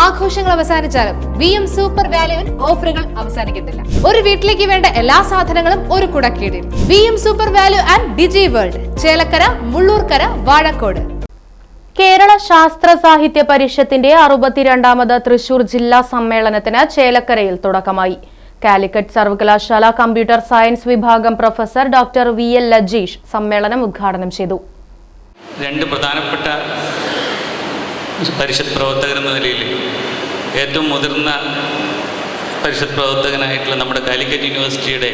ആഘോഷങ്ങൾ അവസാനിച്ചാലും V M super വാല്യുവിൽ ഓഫറുകൾ അവസാനിക്കുന്നില്ല ഒരു വീട്ടിലേക്ക് വേണ്ട എല്ലാ സാധനങ്ങളും ഒരു കുടക്കീടിൽ. V M super value and digi world Chelakkara Mullurkara Vazhakkode. Kerala Sasthra Sahithya പരിഷത്തിന്റെ അറുപത്തിരണ്ടാമത് Thrissur ജില്ലാ സമ്മേളനത്തിന് ചേലക്കരയിൽ തുടക്കമായി. കാലിക്കറ്റ് സർവകലാശാല കമ്പ്യൂട്ടർ സയൻസ് വിഭാഗം professor doctor V L Lajeesh സമ്മേളനം ഉദ്ഘാടനം ചെയ്തു. രണ്ട് പ്രധാനപ്പെട്ട പരിഷത്ത് പ്രവർത്തകർ എന്ന നിലയിൽ ഏറ്റവും മുതിർന്ന പരിഷത്ത് പ്രവർത്തകനായിട്ടുള്ള നമ്മുടെ കാലിക്കറ്റ് യൂണിവേഴ്സിറ്റിയുടെ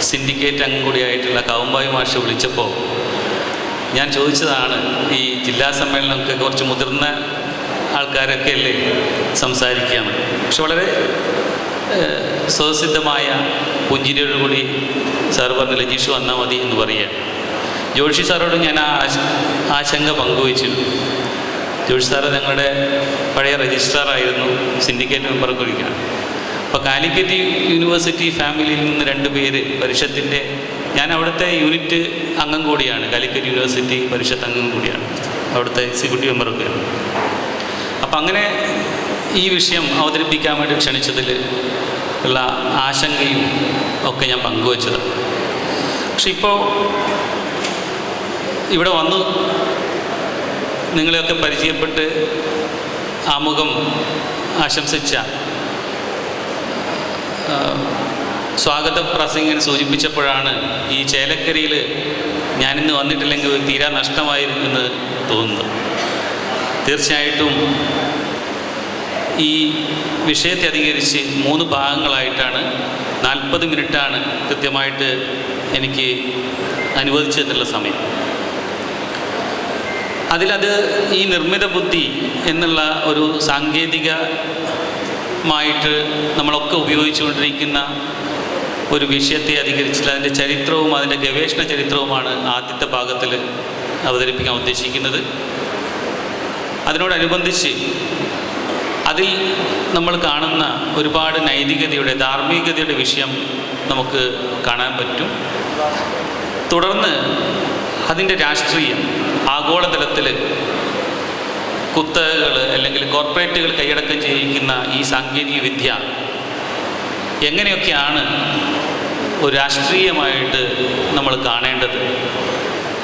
സിൻഡിക്കേറ്റ് അംഗം കൂടിയായിട്ടുള്ള കാവുമ്പായി മാഷ് വിളിച്ചപ്പോൾ ഞാൻ ചോദിച്ചതാണ് ഈ ജില്ലാ സമ്മേളനമൊക്കെ കുറച്ച് മുതിർന്ന ആൾക്കാരൊക്കെ അല്ലേ സംസാരിക്കുകയാണ്? പക്ഷെ വളരെ സ്വതസിദ്ധമായ പുഞ്ചിരിയോടുകൂടി സാർ പറഞ്ഞ ലജീഷ് വന്നാൽ മതി എന്ന് പറയുക ജോഷി സാറോട് ഞാൻ ആ ആശ- ആശങ്ക പങ്കുവച്ചിരുന്നു ജോഷി സാറ് ഞങ്ങളുടെ പഴയ രജിസ്ട്രാറായിരുന്നു. സിൻഡിക്കേറ്റ് മെമ്പർ കുറിക്കാൻ അപ്പോൾ കാലിക്കറ്റ് യൂണിവേഴ്സിറ്റി ഫാമിലിയിൽ നിന്ന് രണ്ട് പേര് പരിഷത്തിന്റെ ഞാൻ അവിടുത്തെ യൂണിറ്റ് അംഗം കൂടിയാണ്. കാലിക്കറ്റ് യൂണിവേഴ്സിറ്റി പരിഷത്ത് അംഗം കൂടിയാണ്. അവിടുത്തെ എക്സിക്യൂട്ടീവ് മെമ്പറൊക്കെയാണ് അപ്പം അങ്ങനെ ഈ വിഷയം അവതരിപ്പിക്കാൻ വേണ്ടി ക്ഷണിച്ചതിൽ ഉള്ള ആശങ്കയും ഒക്കെ ഞാൻ പങ്കുവച്ചത് പക്ഷെ ഇപ്പോൾ ഇവിടെ വന്നു നിങ്ങളെയൊക്കെ പരിചയപ്പെട്ട് ആമുഖം ആശംസിച്ച സ്വാഗത പ്രസംഗിനെ സൂചിപ്പിച്ചപ്പോഴാണ് ഈ ചേലക്കരയിൽ ഞാനിന്ന് വന്നിട്ടില്ലെങ്കിൽ തീരാ നഷ്ടമായിരുന്നു എന്ന് തോന്നുന്നത്. തീർച്ചയായിട്ടും ഈ വിഷയത്തെ അധികരിച്ച് മൂന്ന് ഭാഗങ്ങളായിട്ടാണ് നാൽപ്പത് മിനിറ്റാണ് കൃത്യമായിട്ട് എനിക്ക് അനുവദിച്ചിട്ടുള്ള സമയം. അതിലത് ഈ നിർമ്മിത ബുദ്ധി എന്നുള്ള ഒരു സാങ്കേതികമായിട്ട് നമ്മളൊക്കെ ഉപയോഗിച്ചുകൊണ്ടിരിക്കുന്ന ഒരു വിഷയത്തെ അധികരിച്ചിട്ട് അതിന്റെ ചരിത്രവും അതിന്റെ ഗവേഷണ ചരിത്രവുമാണ് ആദ്യത്തെ ഭാഗത്തിൽ അവതരിപ്പിക്കാൻ ഉദ്ദേശിക്കുന്നത്. അതിനോടനുബന്ധിച്ച് അതിൽ നമ്മൾ കാണുന്ന ഒരുപാട് നൈതികതയുടെ ധാർമ്മികതയുടെ വിഷയം നമുക്ക് കാണാൻ പറ്റും. തുടർന്ന് അതിന്റെ രാഷ്ട്രീയം ആഗോളതലത്തിൽ കുത്തകകൾ അല്ലെങ്കിൽ കോർപ്പറേറ്റുകൾ കൈയടക്കം ചെയ്യിക്കുന്ന ഈ സാങ്കേതിക വിദ്യ എങ്ങനെയൊക്കെയാണ് ഒരു രാഷ്ട്രീയമായിട്ട് നമ്മൾ കാണേണ്ടത്?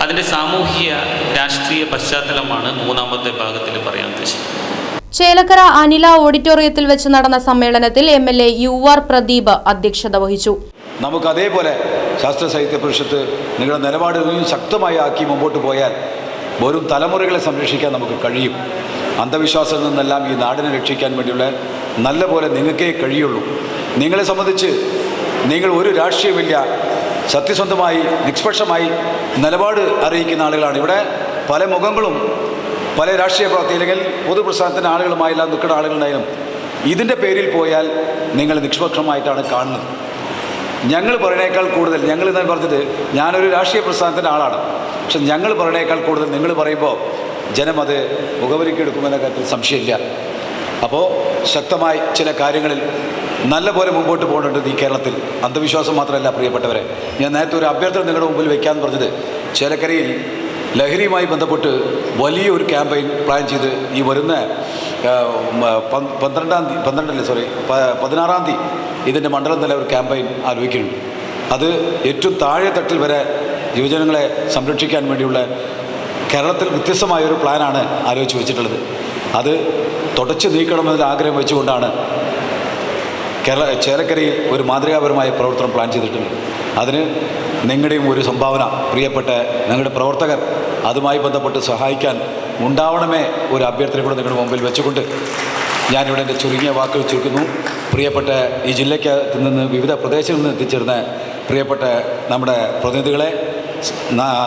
അതിന്റെ സാമൂഹിക രാഷ്ട്രീയ പശ്ചാത്തലമാണ് മൂന്നാമത്തെ ഭാഗത്തിൽ പറയാൻ ഉദ്ദേശിക്കുന്നത്. ചേലക്കര അനില ഓഡിറ്റോറിയത്തിൽ വെച്ച് നടന്ന സമ്മേളനത്തിൽ M L A U R Pradeep അധ്യക്ഷത വഹിച്ചു. നമുക്ക് അതേപോലെ ശാസ്ത്ര സാഹിത്യ പരിഷത്ത് നിങ്ങളുടെ നിലപാടുകളും ശക്തമായി ആക്കി മുമ്പോട്ട് പോയാൽ വരും തലമുറകളെ സംരക്ഷിക്കാൻ നമുക്ക് കഴിയും. അന്ധവിശ്വാസത്തിൽ നിന്നെല്ലാം ഈ നാടിനെ രക്ഷിക്കാൻ വേണ്ടിയുള്ള നല്ല പോലെ നിങ്ങൾക്കേ കഴിയുള്ളൂ. നിങ്ങളെ സംബന്ധിച്ച് നിങ്ങൾ ഒരു രാഷ്ട്രീയമില്ല സത്യസന്ധമായി നിഷ്പക്ഷമായി നിലപാട് അറിയിക്കുന്ന ആളുകളാണ്. ഇവിടെ പല മുഖങ്ങളും പല രാഷ്ട്രീയ പ്രവർത്തി അല്ലെങ്കിൽ പൊതുപ്രസ്ഥാനത്തിന്റെ ആളുകളുമായെല്ലാം നിൽക്കുന്ന ആളുകളുണ്ടായാലും ഇതിന്റെ പേരിൽ പോയാൽ നിങ്ങൾ നിഷ്പക്ഷമായിട്ടാണ് കാണുന്നത്. ഞങ്ങൾ പറയണേക്കാൾ കൂടുതൽ ഞങ്ങൾ ഇന്നലെ പറഞ്ഞിട്ട് ഞാനൊരു രാഷ്ട്രീയ പ്രസ്ഥാനത്തിന്റെ ആളാണ്. പക്ഷെ ഞങ്ങൾ പറയണേക്കാൾ കൂടുതൽ നിങ്ങൾ പറയുമ്പോൾ ജനം അത് മുഖവരിക്കെടുക്കുമെന്ന കാര്യത്തിൽ സംശയമില്ല. അപ്പോൾ ശക്തമായി ചില കാര്യങ്ങളിൽ നല്ല പോലെ മുമ്പോട്ട് പോകേണ്ടത് ഈ കേരളത്തിൽ. അന്ധവിശ്വാസം മാത്രമല്ല പ്രിയപ്പെട്ടവരെ. ഞാൻ നേരത്തെ ഒരു അഭ്യർത്ഥന നിങ്ങളുടെ മുമ്പിൽ വെക്കാമെന്ന് പറഞ്ഞത് ചേലക്കരയിൽ ലഹരിയുമായി ബന്ധപ്പെട്ട് വലിയൊരു ക്യാമ്പയിൻ പ്ലാൻ ചെയ്ത് ഈ വരുന്ന പന്ത്രണ്ടാം തീയതി പന്ത്രണ്ടല്ലേ സോറി പതിനാറാം തീയതി ഇതിന്റെ മണ്ഡലം തല ഒരു ക്യാമ്പയിൻ ആലോചിക്കുന്നുണ്ട്. അത് ഏറ്റവും താഴെ തട്ടിൽ വരെ യുവജനങ്ങളെ സംരക്ഷിക്കാൻ വേണ്ടിയുള്ള കേരളത്തിൽ വ്യത്യസ്തമായ ഒരു പ്ലാനാണ് ആലോചിച്ച് വെച്ചിട്ടുള്ളത്. അത് തുടച്ചു നീക്കണമെന്നതിൽ ആഗ്രഹം വെച്ചുകൊണ്ടാണ് കേരള ചേലക്കരയിൽ ഒരു മാതൃകാപരമായ പ്രവർത്തനം പ്ലാൻ ചെയ്തിട്ടുണ്ട്. അതിന് നിങ്ങളുടെയും ഒരു സംഭാവന പ്രിയപ്പെട്ട നിങ്ങളുടെ പ്രവർത്തകർ അതുമായി ബന്ധപ്പെട്ട് സഹായിക്കാൻ ഉണ്ടാവണമേ ഒരു അഭ്യർത്ഥന കൂടെ നിങ്ങളുടെ മുമ്പിൽ വെച്ചുകൊണ്ട് ഞാനിവിടെ എന്റെ ചുരുങ്ങിയ വാക്കുകൾ ചുരുക്കുന്നു. പ്രിയപ്പെട്ട ഈ ജില്ലയ്ക്ക് നിന്ന് വിവിധ പ്രദേശങ്ങളിൽ നിന്ന് എത്തിച്ചേർന്ന പ്രിയപ്പെട്ട നമ്മുടെ പ്രതിനിധികളെ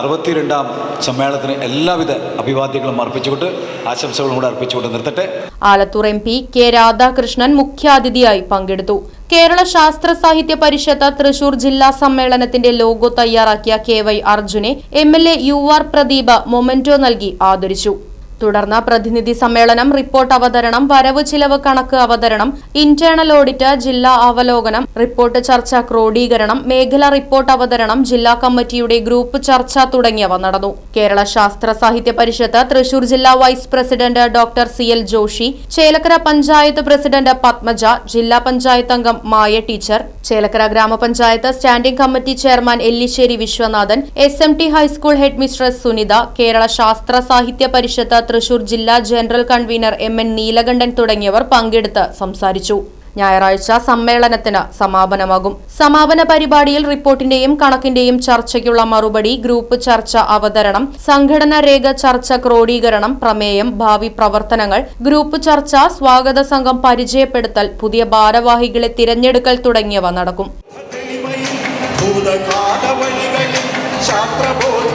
അറുപത്തിരണ്ടാം സമ്മേളനത്തിന് എല്ലാവിധ അഭിവാദ്യങ്ങളും അർപ്പിച്ചുകൊണ്ട് ആശംസകളും കൂടെ അർപ്പിച്ചുകൊണ്ട് നിർത്തട്ടെ. Alathur M P K Radhakrishnan മുഖ്യാതിഥിയായി പങ്കെടുത്തു. കേരള ശാസ്ത്ര സാഹിത്യ പരിഷത്ത് തൃശൂർ ജില്ലാ സമ്മേളനത്തിന്റെ ലോഗോ തയ്യാറാക്കിയ കെ വൈ അർജുനെ M L A U R Pradeep memento നൽകി ആദരിച്ചു. തുടർന്ന് പ്രതിനിധി സമ്മേളനം റിപ്പോർട്ട് അവതരണം വരവ് ചിലവ് കണക്ക് അവതരണം ഇന്റേണൽ ഓഡിറ്റ് ജില്ലാ അവലോകനം റിപ്പോർട്ട് ചർച്ച ക്രോഡീകരണം മേഖലാ റിപ്പോർട്ട് അവതരണം ജില്ലാ കമ്മിറ്റിയുടെ ഗ്രൂപ്പ് ചർച്ച തുടങ്ങിയവ നടന്നു. കേരള ശാസ്ത്ര സാഹിത്യ പരിഷത്ത് തൃശൂർ ജില്ലാ vice president doctor C L Joshy Chelakkara panchayat president Padmaja ജില്ലാ പഞ്ചായത്ത് അംഗം മായ ടീച്ചർ ചേലക്കര ഗ്രാമപഞ്ചായത്ത് standing committee chairman Ellissery Viswanathan S M T high school head mistress Sunitha Kerala Sasthra Sahithya Parishad Thrissur ജില്ലാ general convener M N Neelakandan തുടങ്ങിയവർ പങ്കെടുത്ത് സംസാരിച്ചു. ഞായറാഴ്ച സമ്മേളനത്തിന് സമാപനമാകും. സമാപന പരിപാടിയിൽ റിപ്പോർട്ടിന്റെയും കണക്കിന്റെയും ചർച്ചയ്ക്കുള്ള മറുപടി ഗ്രൂപ്പ് ചർച്ച അവതരണം സംഘടന രേഖ ചർച്ച ക്രോഡീകരണം പ്രമേയം ഭാവി പ്രവർത്തനങ്ങൾ ഗ്രൂപ്പ് ചർച്ച സ്വാഗത സംഘം പരിചയപ്പെടുത്തൽ പുതിയ ഭാരവാഹികളെ തിരഞ്ഞെടുക്കൽ തുടങ്ങിയവ നടക്കും. ശാസ്ത്രബോധ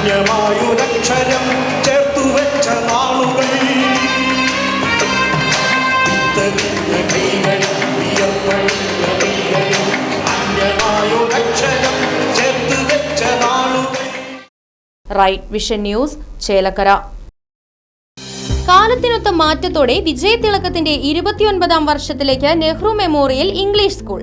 അന്യമായൊരക്ഷരം ചേർത്തു വെച്ച നാളുകൾ. മീകളിൽ അന്യമായൊരക്ഷരം ചേർത്തു വെച്ച നാളുകൾ. Right vision news Chelakkara. കാലത്തിനൊത്ത മാറ്റത്തോടെ വിജയതിളക്കത്തിന്റെ ഇരുപത്തിയൊൻപതാം വർഷത്തിലേക്ക് നെഹ്റു മെമ്മോറിയൽ ഇംഗ്ലീഷ് സ്കൂൾ.